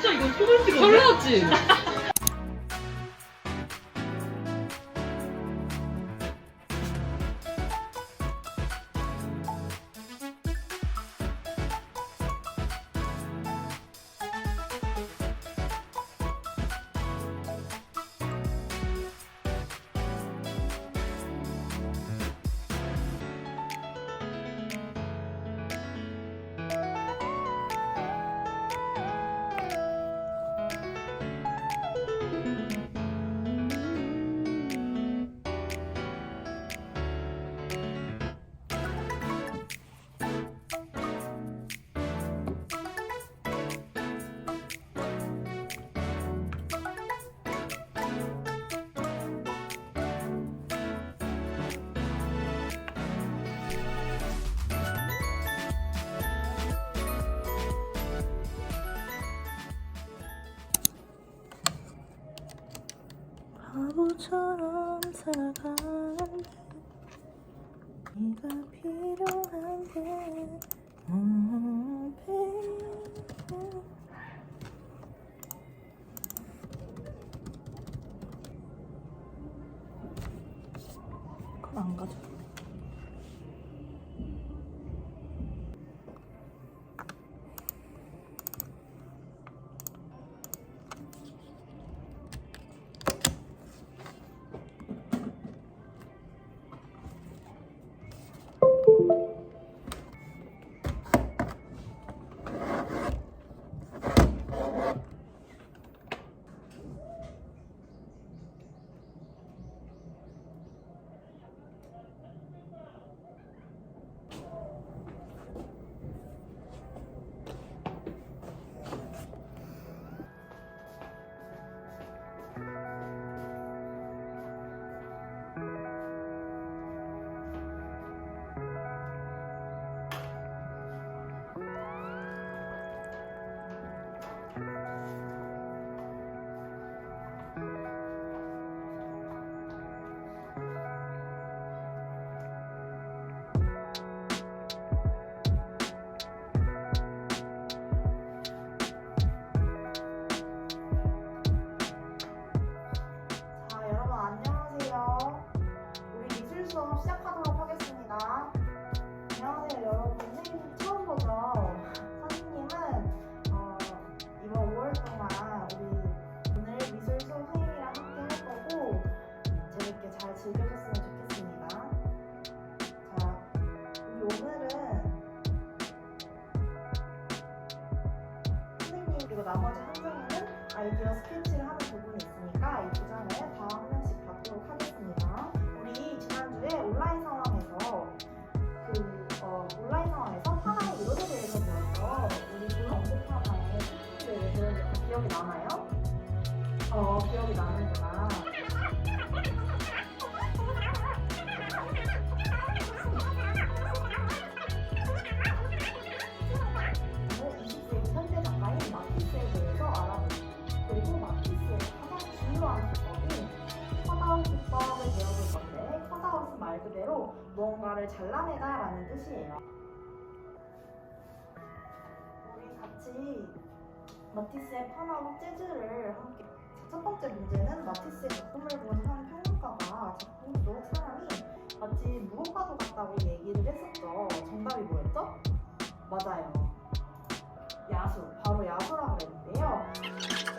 진짜 이거 찍었네. 별로였지? 바보처럼 살아가는데 네가 필요한데 음, 어 기억이 나는구나. 오늘 20세기 현대 작가인 마티스에 대해서 알아보고 그리고 마티스의 가장 중요한 기법인 컷아웃 기법을 배워볼 건데 컷아웃은 말 그대로 무언가를 잘라내다 라는 뜻이에요. 우리 같이 마티스의 펀아웃 재즈를 함께 자, 첫 번째 문제는 마티스의 작품을 본 한 평론가가 작품 속 사람이 마치 무엇과도 같다고 얘기를 했었죠. 정답이 뭐였죠? 맞아요. 야수, 바로 야수라 그랬는데요.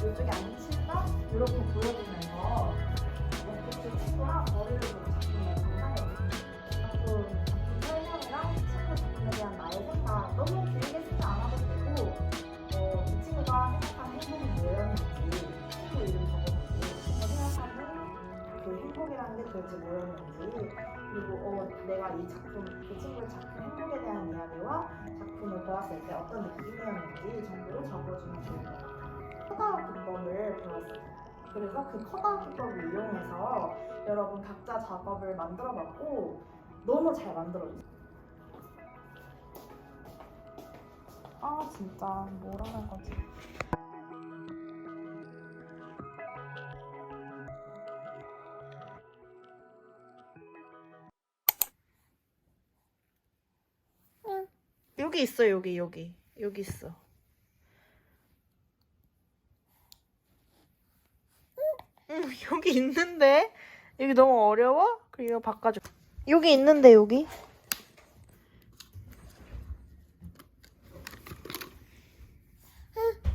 이쪽에 친구가 이렇게 보여주면서 이렇게 친구랑 머리를 보고 감상해요. 작품, 작품 설명이랑 친구 작품에 대한 나의 생각 너무 길게 쓰지 않아도 되고 어, 이 친구가 생각하는 행복이 뭐였는지 친구 이름 적어보고 친구가 생각하는 그 행복이라는 게 도대체 뭐였는지 그리고 어, 내가 이 작품, 그 친구의 작품 행복에 대한 이야기와 작품을 보았을 때 어떤 느낌이었는지 정도를 적어주면 좋을 것 같아요. 커다란 기법을 배웠어요. 그래서 그 커다란 기법을 이용해서 여러분 각자 작업을 만들어봤고 너무 잘 만들어졌어요. 아 진짜 뭐라는 거지? 여기 있어 여기 여기 여기 있어. 응 여기 있는데 여기 너무 어려워? 그럼 이거 바꿔줘. 여기 있는데 여기. 그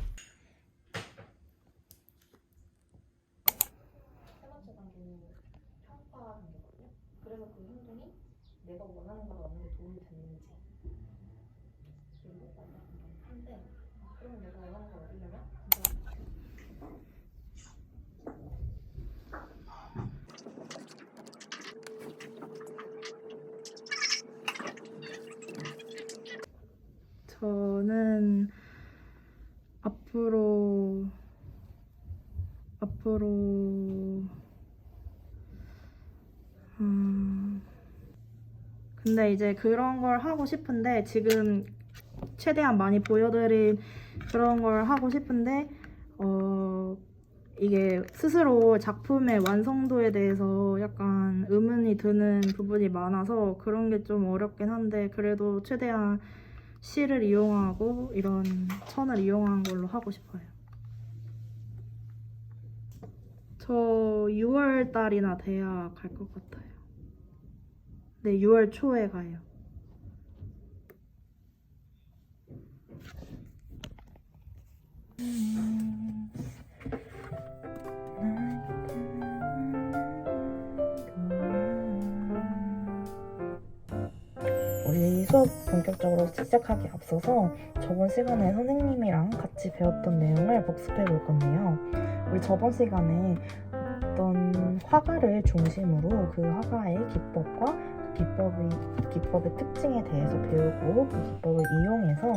내가 원하는 걸 얻는 데 도움이 됐는지 그러면 내가 원하는 걸 얻으려면 저는 앞으로 앞으로 음 근데 이제 그런 걸 하고 싶은데 지금 최대한 많이 보여드린 그런 걸 하고 싶은데 어 이게 스스로 작품의 완성도에 대해서 약간 의문이 드는 부분이 많아서 그런 게 좀 어렵긴 한데 그래도 최대한 실을 이용하고 이런 천을 이용한 걸로 하고 싶어요. 저 6월 달이나 돼야 갈 것 같아요. 네, 6월 초에 가요. 우 수업 본격적으로 시작하기 앞서서 저번 시간에 선생님이랑 같이 배웠던 내용을 복습해 볼 건데요. 우리 저번 시간에 어떤 화가를 중심으로 그 화가의 기법과 그 기법의, 기법의 특징에 대해서 배우고 그 기법을 이용해서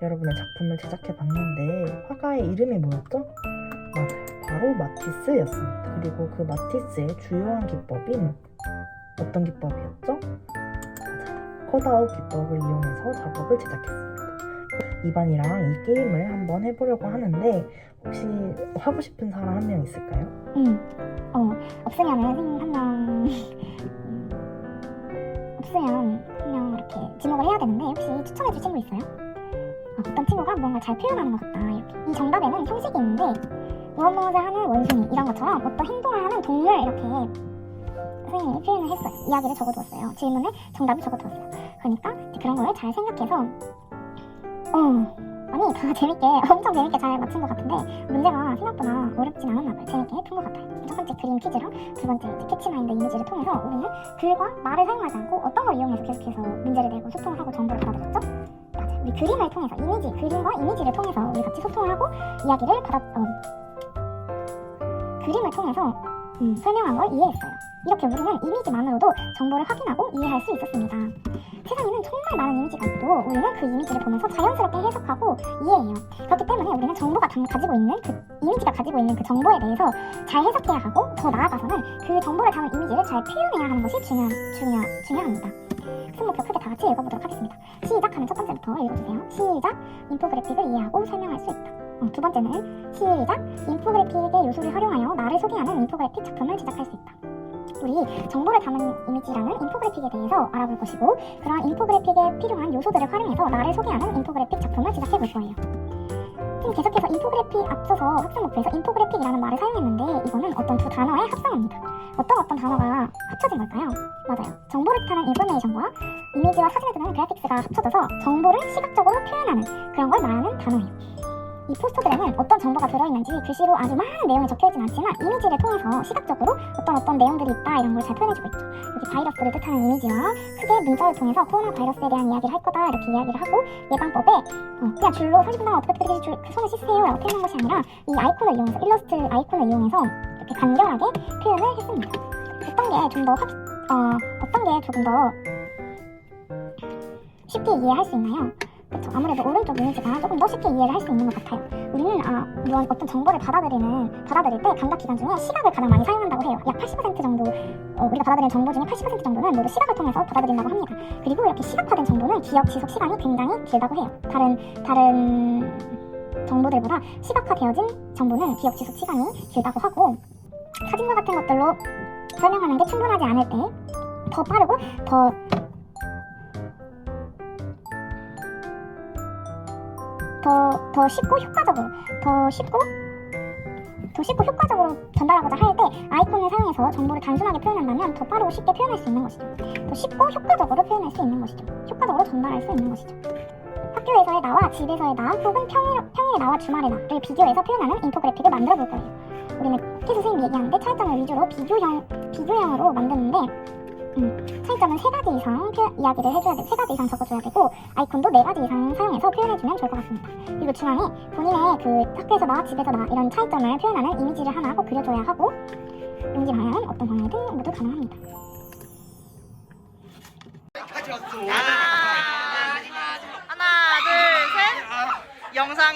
여러분의 작품을 제작해 봤는데 화가의 이름이 뭐였죠? 맞아요. 바로 마티스였습니다. 그리고 그 마티스의 주요한 기법인 어떤 기법이었죠? 컷아웃 기법을 이용해서 작업을 제작했습니다. 이반이랑 이 게임을 한번 해보려고 하는데 혹시 하고 싶은 사람 한 명 있을까요? 응. 어, 없으면은 선생님 한 명, 음, 없으면 한 명 이렇게 지목을 해야 되는데 혹시 추천해줄 친구 있어요? 어, 어떤 친구가 무언가 잘 표현하는 것 같다. 이렇게. 이 정답에는 형식이 있는데 무엇 무엇을 하는 원숭이 이런 것처럼 어떤 행동을 하는 동물 이렇게 선생님이 표현을 했어요. 이야기를 적어두었어요. 질문에 정답을 적어두었어요. 그러니까 그런 걸잘 생각해서 어, 아니 다 재밌게 엄청 재밌게 잘 맞춘 것 같은데 문제가 생각보다 어렵진 않았나 봐요. 재밌게 푼 것 같아요. 첫 번째 그림 퀴즈랑 두 번째 캐치마인드 이미지를 통해서 우리는 글과 말을 사용하지 않고 어떤 걸 이용해서 계속해서 문제를 내고 소통을 하고 정보를 받아들였죠? 맞아요. 우리 그림을 통해서 이미지, 그림과 이미지를 통해서 우리 같이 소통을 하고 이야기를 받아 어, 그림을 통해서 음, 설명한 걸 이해했어요. 이렇게 우리는 이미지만으로도 정보를 확인하고 이해할 수 있었습니다. 세상에는 정말 많은 이미지가 있고 우리는 그 이미지를 보면서 자연스럽게 해석하고 이해해요. 그렇기 때문에 우리는 정보가 당- 가지고 있는 그 이미지가 가지고 있는 그 정보에 대해서 잘 해석해야 하고 더 나아가서는 그 정보를 담은 이미지를 잘 표현해야 하는 것이 중요, 중요, 중요합니다. 학습목표 크게 다 같이 읽어보도록 하겠습니다. 시작하면 첫 번째부터 읽어주세요. 시작! 인포그래픽을 이해하고 설명할 수 있다. 어, 두 번째는 시작! 인포그래픽의 요소를 활용하여 나를 소개하는 인포그래픽 작품을 제작할 수 있다. 우리 정보를 담은 이미지라는 인포그래픽에 대해서 알아볼 것이고 그러한 인포그래픽에 필요한 요소들을 활용해서 나를 소개하는 인포그래픽 작품을 제작해 볼 거예요. 지금 계속해서 인포그래픽 앞서서 학습 목표에서 인포그래픽이라는 말을 사용했는데 이거는 어떤 두 단어의 합성어입니다. 어떤 어떤 단어가 합쳐진 걸까요? 맞아요. 정보를 뜻하는 인포메이션과 이미지와 사진을 드는 그래픽스가 합쳐져서 정보를 시각적으로 표현하는 그런 걸 말하는 단어예요. 이 포스터들에는 어떤 정보가 들어있는지 글씨로 아주 많은 내용이 적혀있진 않지만 이미지를 통해서 시각적으로 어떤 어떤 내용들이 있다 이런 걸 잘 표현해주고 있죠. 여기 바이러스를 뜻하는 이미지와 크게 문자를 통해서 코로나 바이러스에 대한 이야기를 할 거다 이렇게 이야기를 하고 예방법에 어, 그냥 줄로 30분 동안 어떻게 어떻게 줄, 그 손을 씻으세요 라고 표현한 것이 아니라 이 아이콘을 이용해서 일러스트 아이콘을 이용해서 이렇게 간결하게 표현을 했습니다. 어떤 게 좀더 확, 어, 어떤 게 조금 더 쉽게 이해할 수 있나요? 아무래도 오른쪽 이미지가 조금 더 쉽게 이해를 할 수 있는 것 같아요. 우리는 아, 물론 어떤 정보를 받아들이는 받아들일 때 감각 기관 중에 시각을 가장 많이 사용한다고 해요. 약 80% 정도 어, 우리가 받아들이는 정보 중에 80% 정도는 모두 시각을 통해서 받아들인다고 합니다. 그리고 이렇게 시각화된 정보는 기억 지속 시간이 굉장히 길다고 해요. 다른 다른 정보들보다 시각화되어진 정보는 기억 지속 시간이 길다고 하고 사진과 같은 것들로 설명하는 게 충분하지 않을 때 더 빠르고 더 더, 더 쉽고 효과적으로, 더 쉽고, 더 쉽고 효과적으로 전달하고자 할 때 아이콘을 사용해서 정보를 단순하게 표현한다면 더 빠르고 쉽게 표현할 수 있는 것이죠. 더 쉽고 효과적으로 표현할 수 있는 것이죠. 효과적으로 전달할 수 있는 것이죠. 학교에서의 나와 집에서의 나 혹은 평일, 평일의 나와 주말의 나를 비교해서 표현하는 인포그래픽을 만들어 볼 거예요. 우리는 케 선생님이 얘기하는데 차이점을 위주로 비교형, 비교형으로 만드는데 음, 차이점은 세 가지 이상 표, 이야기를 해줘야 되고 세 가지 이상 적어줘야 되고 아이콘도 네 가지 이상 사용해서 표현해주면 좋을 것 같습니다. 그리고 중앙에 본인의 그 학교에서 나, 집에서 나 이런 차이점을 표현하는 이미지를 하나 꼭 그려줘야 하고 용지 방향은 어떤 방향이든 모두 가능합니다. 하나, 둘, 셋. 영상.